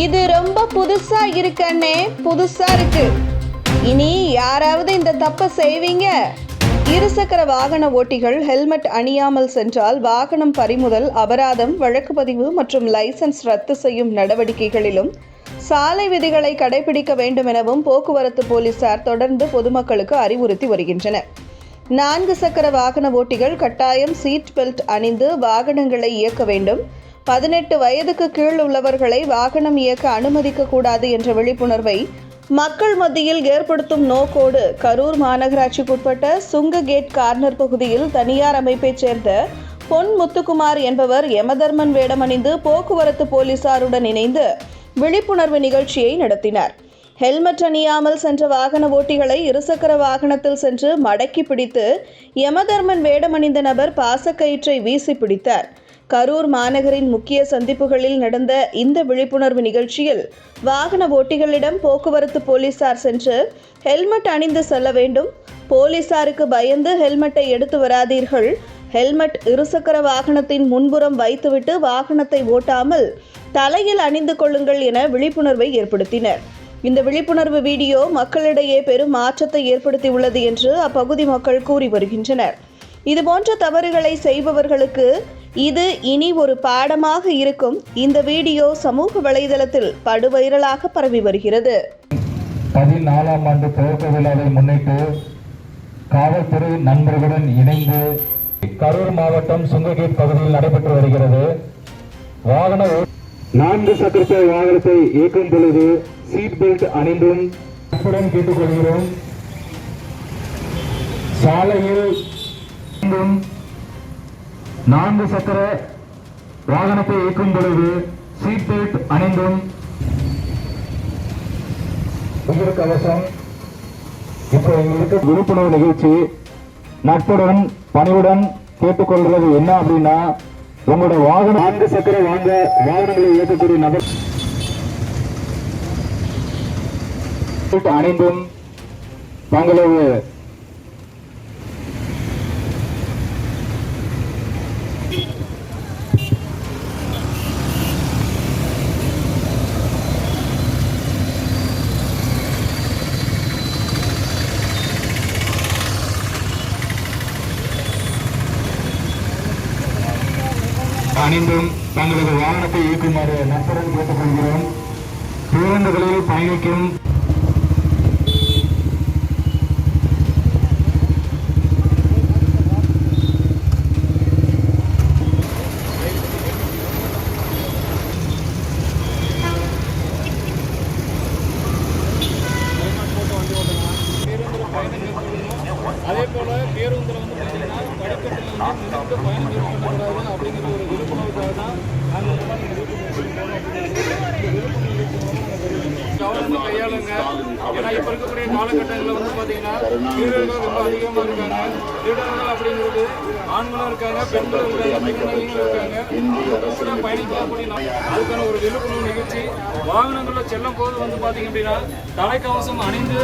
இது ரொம்ப புதுசா இருக்கண்ணே புதுசா இருக்கு. இனி யாராவது இந்த தப்பை செய்வீங்க? இருசக்கர வாகன ஓட்டிகள் ஹெல்மெட் அணியாமல் சென்றால் வாகனம் பறிமுதல் அபராதம் வழக்கு பதிவு மற்றும் லைசன்ஸ் ரத்து செய்யும் நடவடிக்கைகளிலும் சாலை விதிகளை கடைபிடிக்க வேண்டும் எனவும் போக்குவரத்து போலீசார் தொடர்ந்து பொதுமக்களுக்கு அறிவுறுத்தி வருகின்றனர். நான்கு சக்கர வாகன ஓட்டிகள் கட்டாயம் சீட் பெல்ட் அணிந்து வாகனங்களை இயக்க வேண்டும். பதினெட்டு வயதுக்கு கீழ் உள்ளவர்களை வாகனம் இயக்க அனுமதிக்க கூடாது என்ற விழிப்புணர்வை மக்கள் மத்தியில் ஏற்படுத்தும் நோக்கோடு கரூர் மாநகராட்சிக்குட்பட்ட சுங்க கேட் கார்னர் பகுதியில் தனியார் அமைப்பைச் சேர்ந்த பொன் முத்துக்குமார் என்பவர் யமதர்மன் வேடமணிந்து போக்குவரத்து போலீசாருடன் இணைந்து விழிப்புணர்வு நிகழ்ச்சியை நடத்தினார். ஹெல்மெட் அணியாமல் சென்ற வாகன ஓட்டிகளை இருசக்கர வாகனத்தில் சென்று மடக்கி பிடித்து யமதர்மன் வேடமணிந்த நபர் பாசக்கயிற்றை வீசி பிடித்தார். கரூர் மாநகரின் முக்கிய சந்திப்புகளில் நடந்த இந்த விழிப்புணர்வு நிகழ்ச்சியில் வாகன ஓட்டிகளிடம் போக்குவரத்து போலீசார் சென்று ஹெல்மெட் அணிந்து செல்ல வேண்டும். போலீசாருக்கு பயந்து ஹெல்மெட்டை எடுத்து வராதீர்கள். ஹெல்மெட் இருசக்கர வாகனத்தின் முன்புறம் வைத்துவிட்டு வாகனத்தை ஓட்டாமல் தலையில் அணிந்து கொள்ளுங்கள் என விழிப்புணர்வை ஏற்படுத்தினர். இந்த விழிப்புணர்வு வீடியோ மக்களிடையே பெரும் மாற்றத்தை ஏற்படுத்தியுள்ளது என்று அப்பகுதி மக்கள் கூறி வருகின்றனர். இதுபோன்ற தவறுகளை செய்பவர்களுக்கு இது இனி ஒரு பாடமாக இருக்கும் இந்த வீடியோ சமூக வலைதளத்தில் படுவைரலாக பரவி வருகிறது. பதினாலாம் ஆண்டு துவக்க விழாவை முன்னிட்டு காவல்துறை நண்பர்களுடன் இணைந்து கரூர் மாவட்டம் சுங்ககேட் பகுதியில் நடைபெற்று வருகிறது. வாகன நான்கு சக்கர வாகனத்தை இயக்கும் பொழுது சீட் பெல்ட் அணிந்தும் கேட்டுக்கொள்கிறோம். சாலையில் நான்கு சக்கர வாகனத்தை இயக்கும் பொழுது சீட் பெல்ட் அணிந்தும் உயிர் கவசம் இப்போ எங்களுக்கு விழிப்புணர்வு நிகழ்ச்சி நட்புடன் பணிவுடன் கேட்டுக்கொள்றது என்ன அப்படின்னா உங்களோட வாகனம் நான்கு சக்கர வாங்க வாகனங்களை இயக்கக்கூடிய நபர் அணிந்தும் தங்களது அனைந்தும் தங்களது வாகனத்தை இயக்குமாறு நண்பர்கள் கேட்டுக்கொள்கிறோம். பேருந்துகளில் பயணிக்கும் அதே போல பேருந்துல வந்து பாத்தீங்கன்னா படிக்கட்டில் வந்து நின்று பயணம் மேற்கொள்ளக்கூடாது அப்படிங்கிற ஒரு மாதிரி கவனத்தை கையாளுங்க ஏன்னா இப்போ இருக்கக்கூடிய காலகட்டங்களில் வந்து பார்த்தீங்கன்னா வீரர்கள் ரொம்ப அதிகமாக இருக்காங்க வீரர்கள் அப்படிங்கிறது ஆண்களும் இருக்காங்க பெண்களும் இருக்காங்க பெண்களும் இருக்காங்க கூட பயணிக்கலாம் அப்படின்னா அதுக்கான ஒரு விழிப்புணர்வு நிகழ்ச்சி. வாகனங்களில் செல்லும் போது வந்து பார்த்தீங்க அப்படின்னா தலைக்கவசம் அணிந்து